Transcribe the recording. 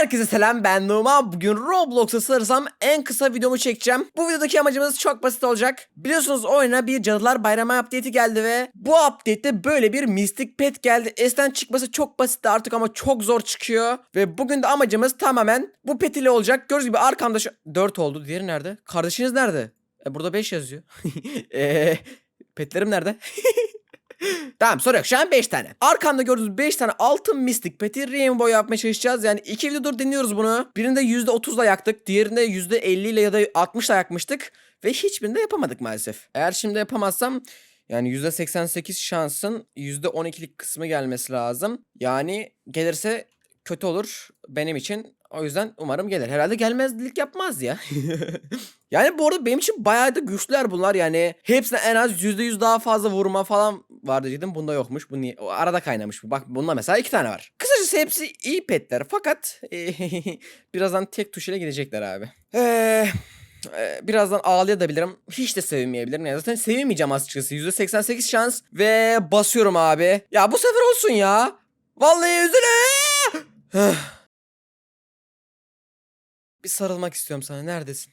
Herkese selam ben Numa. Bugün Roblox'a sarırsam en kısa videomu çekeceğim. Bu videodaki amacımız çok basit olacak. Biliyorsunuz oyuna bir Cadılar Bayramı update'i geldi ve bu update'te böyle bir Mystic Pet geldi. Eskiden çıkması çok basitti artık ama çok zor çıkıyor. Ve bugün de amacımız tamamen bu pet ile olacak. Gördüğünüz gibi arkamda şu... 4 oldu. Diğeri nerede? Kardeşiniz nerede? E, burada 5 yazıyor. Eee... Petlerim nerede? Tamam soru yok. Şu an 5 tane. Arkamda gördüğünüz 5 tane altın mistik peti rainbow yapmaya çalışacağız. Yani iki videodur deniyoruz bunu. Birinde %30'la yaktık. Diğerinde %50 ile ya da 60'la yakmıştık. Ve hiçbirinde yapamadık maalesef. Eğer şimdi yapamazsam yani %88 şansın %12'lik kısmı gelmesi lazım. Yani gelirse kötü olur benim için. O yüzden umarım gelir. Herhalde gelmezlik yapmaz ya. yani bu arada benim için bayağı da güçlüler bunlar. Yani hepsine en az %100 daha fazla vurma falan vardı dedim. Bunda yokmuş. Bu niye? O arada kaynamış bu. Bak bunda mesela iki tane var. Kısacası hepsi iyi petler. Fakat birazdan tek tuş ile gidecekler abi. Eee... Ee, birazdan ağlayabilirim. Hiç de sevinmeyebilirim. Yani zaten sevinmeyeceğim açıkçası. %88 şans ve basıyorum abi. Ya bu sefer olsun ya. Vallahi üzüle. bir sarılmak istiyorum sana. Neredesin?